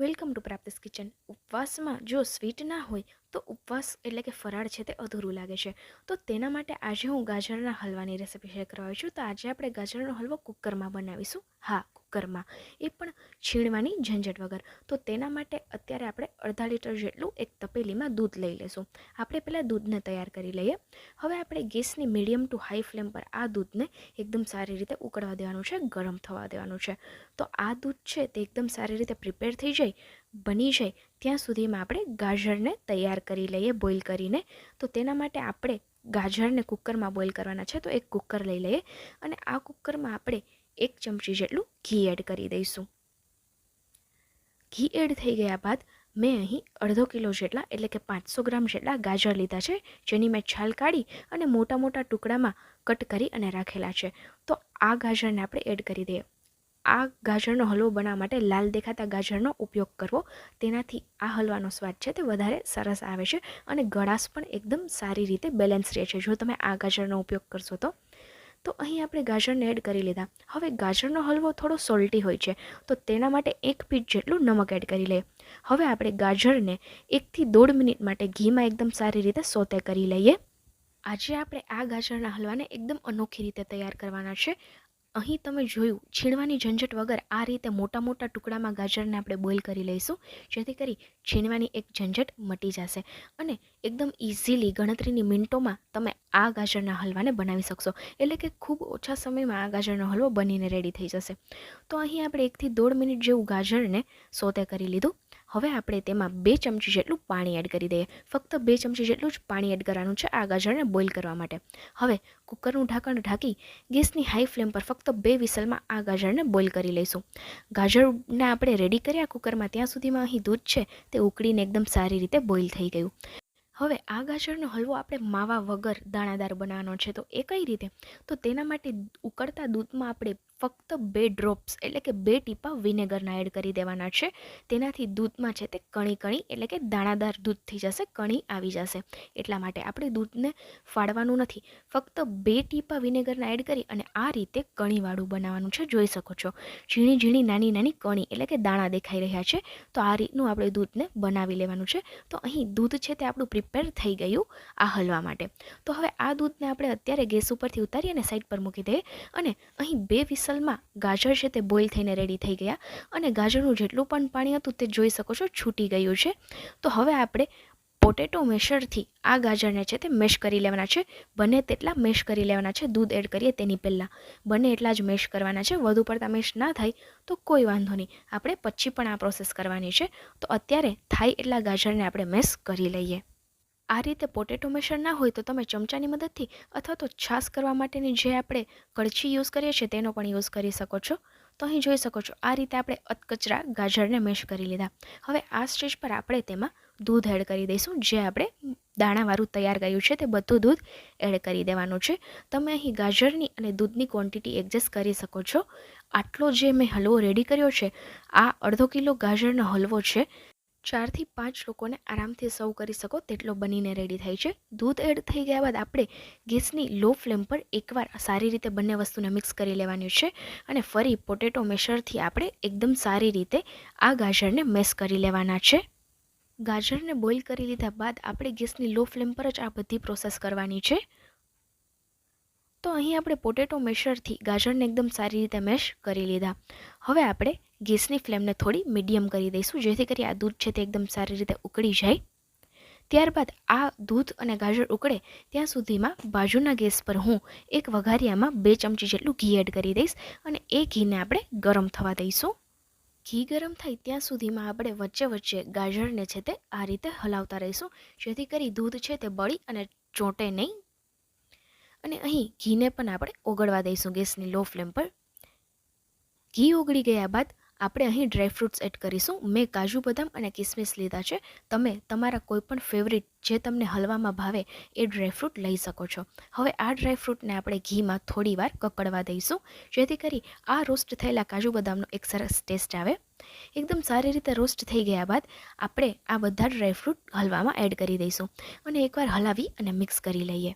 Welcome to Prapti's kitchen. ઉપવાસમાં જો sweet ના હોય, તો ઉપવાસ એટલે કે ફરાળ છે તે અધૂરું લાગે છે. તો તેના માટે આજે હું ગાજરના હલવાની રેસિપી શેર કરવા છું. તો આજે આપણે ગાજરનો હલવો કુકરમાં બનાવીશું. હા કુકરમાં એ પણ છીણવાની ઝંઝટ વગર. તો તેના માટે અત્યારે આપણે અડધા લીટર જેટલું એક તપેલીમાં દૂધ લઈ લઈશું. આપણે પહેલાં દૂધને તૈયાર કરી લઈએ. હવે આપણે ગેસની મીડિયમ ટુ હાઈ ફ્લેમ પર આ દૂધને એકદમ સારી રીતે ઉકળવા દેવાનું છે, ગરમ થવા દેવાનું છે. તો આ દૂધ છે તે એકદમ સારી રીતે પ્રિપેર થઈ જાય, બની જાય, ત્યાં સુધીમાં આપણે ગાજરને તૈયાર કરી લઈએ બોઇલ કરીને. તો તેના માટે આપણે ગાજરને કુકરમાં બોઇલ કરવાના છે, તો એક કુકર લઈ લઈએ. અને આ કુકરમાં આપણે એક ચમચી જેટલું ઘી એડ કરી દઈશું. ઘી એડ થઈ ગયા બાદ મેં અહીં અડધો કિલો જેટલા, એટલે કે પાંચસો ગ્રામ જેટલા ગાજર લીધા છે, જેની મેં છાલ કાઢી અને મોટા મોટા ટુકડામાં કટ કરી અને રાખેલા છે. તો આ ગાજરને આપણે એડ કરી દઈએ. આ ગાજરનો હલવો બનાવવા માટે લાલ દેખાતા ગાજરનો ઉપયોગ કરવો. તેનાથી આ હલવાનો સ્વાદ છે તે વધારે સરસ આવે છે અને ગળાશ પણ એકદમ સારી રીતે બેલેન્સ રહે છે. જો તમે આ ગાજરનો ઉપયોગ કરશો તો તો અહીં આપણે ગાજરને એડ કરી લીધા. હવે ગાજરનો હલવો થોડો સોલ્ટી હોય છે, તો તેના માટે એક પીઠ જેટલું નમક એડ કરી લઈએ. હવે આપણે ગાજરને એકથી દોઢ મિનિટ માટે ઘીમાં એકદમ સારી રીતે સોતે કરી લઈએ. આજે આપણે આ ગાજરના હલવાને એકદમ અનોખી રીતે તૈયાર કરવાના છે. અહીં તમે જોયું, છીણવાની ઝંઝટ વગર આ રીતે મોટા મોટા ટુકડામાં ગાજરને આપણે બોઇલ કરી લઈશું, જેથી કરી છીણવાની એક ઝંઝટ મટી જશે. અને એકદમ ઇઝીલી ગણતરીની મિનિટોમાં તમે આ ગાજરના હલવાને બનાવી શકશો. એટલે કે ખૂબ ઓછા સમયમાં આ ગાજરનો હલવો બનીને રેડી થઈ જશે. તો અહીં આપણે એકથી દોઢ મિનિટ જેવું ગાજરને સોતે કરી લીધું. હવે આપણે તેમાં બે ચમચી જેટલું પાણી એડ કરી દઈએ. ફક્ત બે ચમચી જેટલું જ પાણી એડ કરવાનું છે આ ગાજરને બોઇલ કરવા માટે. હવે કુકરનું ઢાંકણ ઢાંકી ગેસની હાઈ ફ્લેમ પર ફક્ત બે વિસલમાં આ ગાજરને બોઇલ કરી લઈશું. ગાજરને આપણે રેડી કર્યા કુકરમાં ત્યાં સુધીમાં અહીં દૂધ છે તે ઉકળીને એકદમ સારી રીતે બોઇલ થઈ ગયું. હવે આ ગાજરનો હલવો આપણે માવા વગર દાણાદાર બનાવવાનો છે તો એ કઈ રીતે? તો તેના માટે ઉકળતા દૂધમાં આપણે ફક્ત બે ડ્રોપ્સ એટલે કે બે ટીપા વિનેગરના એડ કરી દેવાના છે. તેનાથી દૂધમાં છે તે કણી કણી, એટલે કે દાણાદાર દૂધ થઈ જશે, કણી આવી જશે. એટલા માટે આપણે દૂધને ફાડવાનું નથી. ફક્ત બે ટીપા વિનેગરના એડ કરી અને આ રીતે કણીવાળું બનાવવાનું છે, જોઈ શકો છો. ઝીણી ઝીણી, નાની નાની કણી, એટલે કે દાણા દેખાઈ રહ્યા છે. તો આ રીતનું આપણે દૂધને બનાવી લેવાનું છે. તો અહીં દૂધ છે તે આપણું પ્રિપેર થઈ ગયું આ હલવા માટે. તો હવે આ દૂધને આપણે અત્યારે ગેસ ઉપરથી ઉતારી અને સાઈડ પર મૂકી દઈએ. અને અહીં બે વિસલમાં ગાજર છે તે બોઇલ થઈને રેડી થઈ ગયા અને ગાજરનું જેટલું પણ પાણી હતું તે જોઈ શકો છો છૂટી ગયું છે. તો હવે આપણે પોટેટો મેશરથી આ ગાજરને છે તે મેશ કરી લેવાના છે. બને તેટલા મેશ કરી લેવાના છે. દૂધ એડ કરીએ તેની પહેલાં. બને એટલા જ મેશ કરવાના છે. વધુ પડતા મેશ ના થાય તો કોઈ વાંધો નહીં. આપણે પછી પણ આ પ્રોસેસ કરવાની છે. તો અત્યારે થાય એટલા ગાજરને આપણે મેશ કરી લઈએ. આ રીતે પોટેટો મેશર ના હોય તો તમે ચમચાની મદદથી અથવા તો છાશ કરવા માટેની જે આપણે કળછી યુઝ કરીએ છીએ તેનો પણ યુઝ કરી શકો છો. તો અહીં જોઈ શકો છો, આ રીતે આપણે અતકચરા ગાજરને મેશ કરી લીધા. હવે આ સ્ટેજ પર આપણે તેમાં દૂધ એડ કરી દઈશું, જે આપણે દાણાવાળું તૈયાર કર્યું છે તે બધું દૂધ એડ કરી દેવાનું છે. તમે અહીં ગાજરની અને દૂધની ક્વોન્ટિટી એડજસ્ટ કરી શકો છો. આટલો જે મેં હલવો રેડી કર્યો છે, આ અડધો કિલો ગાજરનો હલવો છે ચારથી પાંચ લોકોને આરામથી સર્વ કરી શકો તેટલો બનીને રેડી થાય છે. દૂધ એડ થઈ ગયા બાદ આપણે ગેસની લો ફ્લેમ પર એકવાર સારી રીતે બંને વસ્તુને મિક્સ કરી લેવાની છે અને ફરી પોટેટો મેશરથી આપણે એકદમ સારી રીતે આ ગાજરને મેશ કરી લેવાના છે. ગાજરને બોઇલ કરી લીધા બાદ આપણે ગેસની લો ફ્લેમ પર જ આ બધી પ્રોસેસ કરવાની છે. તો અહીં આપણે પોટેટો મેશરથી ગાજરને એકદમ સારી રીતે મેશ કરી લીધા. હવે આપણે ગેસની ફ્લેમને થોડી મીડિયમ કરી દઈશું, જેથી કરી આ દૂધ છે તે એકદમ સારી રીતે ઉકળી જાય. ત્યારબાદ આ દૂધ અને ગાજર ઉકળે ત્યાં સુધીમાં બાજુના ગેસ પર હું એક વઘારિયામાં બે ચમચી જેટલું ઘી એડ કરી દઈશ અને એ ઘીને આપણે ગરમ થવા દઈશું. ઘી ગરમ થાય ત્યાં સુધીમાં આપણે વચ્ચે વચ્ચે ગાજરને છે તે આ રીતે હલાવતા રહીશું, જેથી કરી દૂધ છે તે બળી અને ચોંટે નહીં. અને અહીં ઘીને પણ આપણે ઓગળવા દઈશું ગેસની લો ફ્લેમ પર. ઘી ઓગળી ગયા બાદ આપણે અહીં ડ્રાયફ્રૂટ્સ એડ કરીશું. મેં કાજુ બદામ અને કિસમિસ લીધા છે. તમે તમારા કોઈપણ ફેવરિટ જે તમને હલવામાં ભાવે એ ડ્રાયફ્રૂટ લઈ શકો છો. હવે આ ડ્રાયફ્રૂટને આપણે ઘીમાં થોડી વાર કકડવા દઈશું. જેથી કરી આ રોસ્ટ થયેલા કાજુ બદામનો એક સરસ ટેસ્ટ આવે. એકદમ સારી રીતે રોસ્ટ થઈ ગયા બાદ આપણે આ બધા ડ્રાયફ્રૂટ હલવામાં એડ કરી દઈશું. અને એકવાર હલાવી અને મિક્સ કરી લઈએ.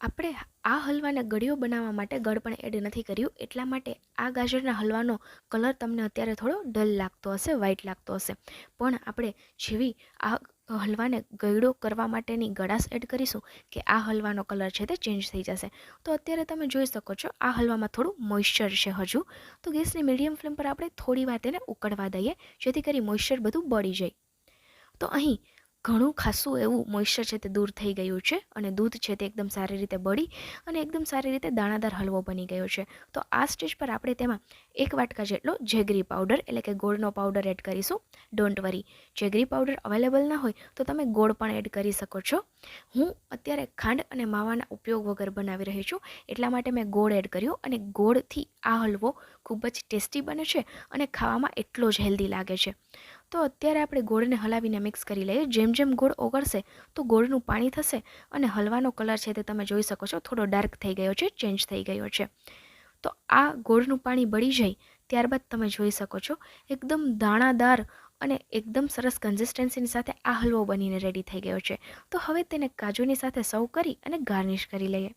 આપણે આ હલવાને ગળ્યો બનાવવા માટે ગળ પણ એડ નથી કર્યું. એટલા માટે આ ગાજરના હલવાનો કલર તમને અત્યારે થોડો ડલ લાગતો હશે, વ્હાઈટ લાગતો હશે. પણ આપણે જેવી આ હલવાને ગળ્યો કરવા માટેની ગળાશ એડ કરીશું કે આ હલવાનો કલર છે તે ચેન્જ થઈ જશે. તો અત્યારે તમે જોઈ શકો છો, આ હલવામાં થોડું મોઇશ્ચર છે હજુ. તો ગેસની મીડિયમ ફ્લેમ પર આપણે થોડી વાર તેને ઉકળવા દઈએ, જેથી કરી મોઇશ્ચર બધું બળી જાય. તો અહીં ઘણું ખાસું એવું મોઇશ્ચર છે તે દૂર થઈ ગયું છે અને દૂધ છે તે એકદમ સારી રીતે બળી અને એકદમ સારી રીતે દાણાદાર હલવો બની ગયો છે. તો આ સ્ટેજ પર આપણે તેમાં એક વાટકા જેટલો જેગરી પાવડર, એટલે કે ગોળનો પાવડર એડ કરીશું. Don't worry jaggery powder available ના હોય, તો તમે ગોળ પણ એડ કરી શકો છો. હું અત્યારે ખાંડ અને માવાના ઉપયોગ વગર બનાવી રહી છું, એટલા માટે મેં ગોળ એડ કર્યો અને ગોળથી આ હલવો ખૂબ જ ટેસ્ટી બને છે અને ખાવામાં એટલો જ હેલ્ધી લાગે છે. તો અત્યારે આપણે ગોળને હલાવીને મિક્સ કરી લઈએ. જેમ જેમ ગોળ ઓગળશે, તો ગોળનું પાણી થશે અને હલવાનો કલર છે તે તમે જોઈ શકો છો. થોડો ડાર્ક થઈ ગયો છે ચેન્જ થઈ ગયો છે. તો આ ગોળનું પાણી બળી જાય ત્યારબાદ તમે જોઈ શકો છો, એકદમ દાણાદાર અને એકદમ સરસ કન્સિસ્ટન્સીની સાથે આ હલવો બનીને રેડી થઈ ગયો છે. તો હવે તેને કાજુની સાથે સર્વ કરી અને ગાર્નિશ કરી લઈએ.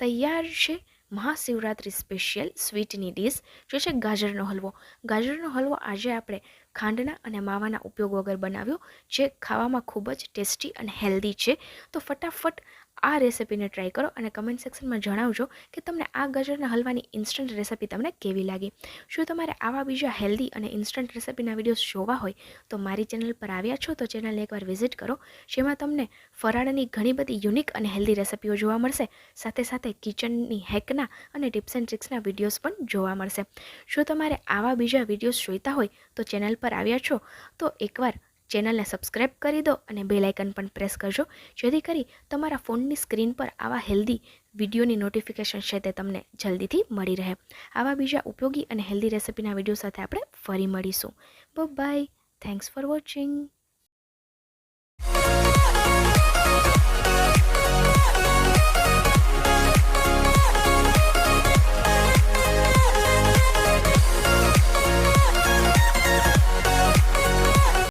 તૈયાર છે મહાશિવરાત્રિ સ્પેશિયલ સ્વીટની ડીશ જે છે ગાજરનો હલવો. ગાજરનો હલવો આજે આપણે ખાંડના અને માવાના ઉપયોગ વગર બનાવ્યો, જે ખાવામાં ખૂબ જ ટેસ્ટી અને હેલ્ધી છે. તો ફટાફટ આ રેસિપીને ટ્રાય કરો અને કમેન્ટ સેક્શનમાં જણાવજો કે તમને આ ગાજરના હલવાની ઇન્સ્ટન્ટ રેસિપી તમને કેવી લાગી. શું તમારે આવા બીજા હેલ્ધી અને ઇન્સ્ટન્ટ રેસિપીના વિડીયોઝ જોવા હોય, તો મારી ચેનલ પર આવ્યા છો તો ચેનલને એકવાર વિઝિટ કરો, જેમાં તમને ફરાળની ઘણી બધી યુનિક અને હેલ્ધી રેસિપીઓ જોવા મળશે. સાથે સાથે કિચનની હેકના અને ટિપ્સ એન્ડ ટ્રિક્સના વિડીયોઝ પણ જોવા મળશે. જો તમારે આવા બીજા વિડીયોઝ જોઈતા હોય, તો ચેનલ પર આવ્યા છો, તો એકવાર ચેનલને સબસ્ક્રાઈબ કરી દો અને બેલ આઇકન પણ પ્રેસ કરજો. જેથી કરી તમારા ફોનની સ્ક્રીન પર આવા હેલ્ધી વિડીયોની નોટિફિકેશન છે તે તમને જલ્દીથી મળી રહે. આવા બીજા ઉપયોગી અને હેલ્ધી રેસિપીના વીડિયો સાથે આપણે ફરી મળીશું. બાય. Thanks for watching